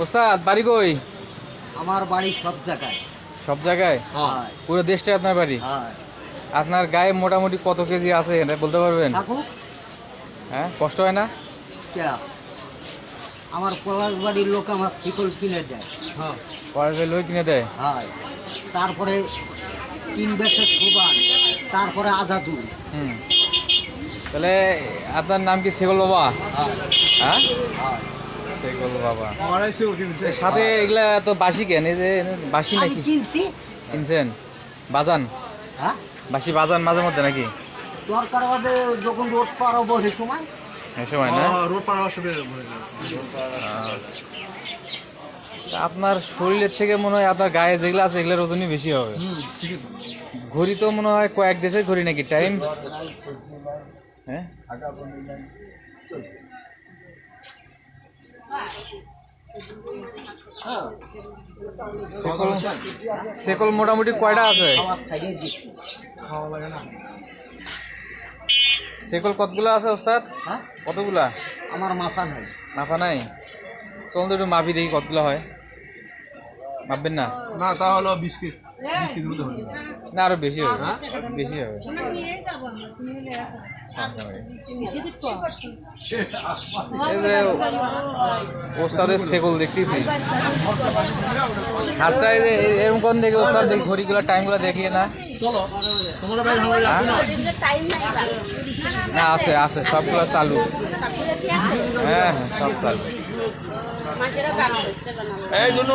ওস্তাদ বাড়ি কই? আমার বাড়ি সব জায়গায়। সব জায়গায়? হয়। পুরো দেশটা আপনার বাড়ি? হয়। আপনার গায়ে মোটামুটি কত কেজি আছে এটা বলতে পারবেন? হ্যাঁ কষ্ট হয় না? কে? আমার পলাশ বাড়ির লোক আমার শিকল কিনে দেয়। পড়াশোনা লোক কিনে দেয়? হয়। তারপরে তিন বেশের সুবান তারপরে আজাদুল হুম। তাহলে আপনার নাম কি সেগল বাবা? হয়। হ্যাঁ? হয়। সেগল বাবা। সাথে এগুলা তো বাসি কেন? এই যে বাসি নাকি? কিনছি। কিনছেন? বাজান? হ্যাঁ? বাসি বাজান মাঝে মধ্যে নাকি? দরকার হবে যখন রোড পার হব সে সময়। এই সময় না? রোড পাড়া আসবে। আহ। আপনার শরীরের থেকে মনে হয় আপনার গায়ে যেগুলো আছে এগুলোর ওজনই বেশি হবে। ঘড়ি তো মনে হয় কয়েক দেশের ঘড়ি নাকি? টাইম? হ্যাঁ? সেকল মোটামুটি কয়টা আছে? সেকল কতগুলো আছে ওস্তাদ? হ্যাঁ? কতগুলা? আমার মাথা নেই। মাথা নাই? চলুন তো একটু মাপি দেখি কতগুলো হয়। মাপবেন না? না তা হলো বিশ হবে না আরও বেশি হবে বেশি হবে। এই যে ওস্তাদের সেকল দেখতেছি। হাতটা এরকম কোন দেখে ওস্তাদ দেখি ঘড়িগুলো টাইমগুলো দেখিয়ে না। চলো তোমরা ভাই ভালো লাগবে না। না আছে আছে সবগুলো চালু। হ্যাঁ হ্যাঁ সব চালু। এই জন্য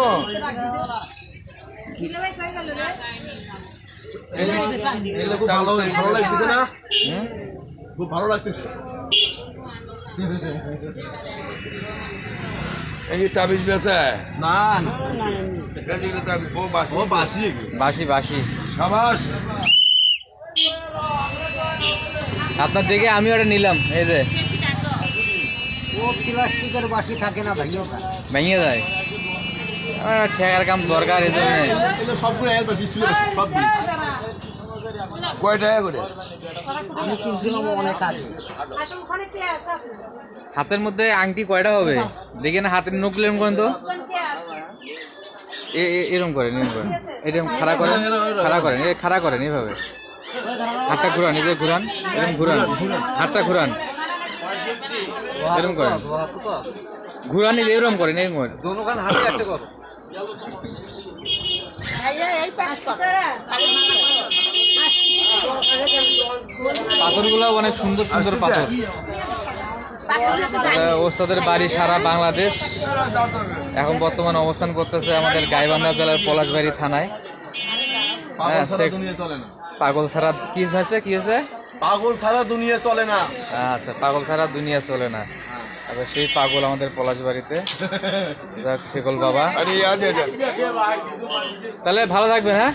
ভালো ভালো লাগতেছে না? খুব ভালো লাগতেছে। এই যে তাবিজ না তাবিজ ও বাসি ও বাসি বাসি বাসি সাবাস। আপনার দেখে আমি ওটা নিলাম এই যে। ও প্লাস্টিকের বাসি থাকে না ভেঙে যায়। আমার ঠেকার কাম দরকার এই জন্য। সবগুলো সবগুলো। কয় টাকা করে? আমি কিনছিলাম অনেক আগে। হাতের মধ্যে আংটি কয়টা হবে? দেখি না হাতের নখ এরম করেন তো? এ- এ- এরম করেন এরম করেন। এরকম খাড়া করেন খাড়া করেন এ খাড়া করেন এভাবে। হাতটা ঘুরান এই যে ঘুরান এরকম ঘুরান হাতটা ঘুরান। এরম করেন। ঘুরান এই যে এরম করেন এরম করেন। দোকান হাতে একটা কথা। পাথরগুলো অনেক সুন্দর সুন্দর পাথর। ওস্তাদের বাড়ি সারা বাংলাদেশ। এখন বর্তমানে অবস্থান করতেছে আমাদের গাইবান্ধা জেলার পলাশবাড়ি থানায়। পাগল হ্যাঁ, ছাড়া সে- দুনিয়া চলে না। পাগল ছাড়া কি হয়েছে কি হয়েছে? পাগল ছাড়া দুনিয়া চলে না। আচ্ছা পাগল ছাড়া দুনিয়া চলে না। আবার সেই পাগল আমাদের পলাশবাড়িতে। যাক সেকল বাবা। তাহলে ভালো থাকবেন হ্যাঁ?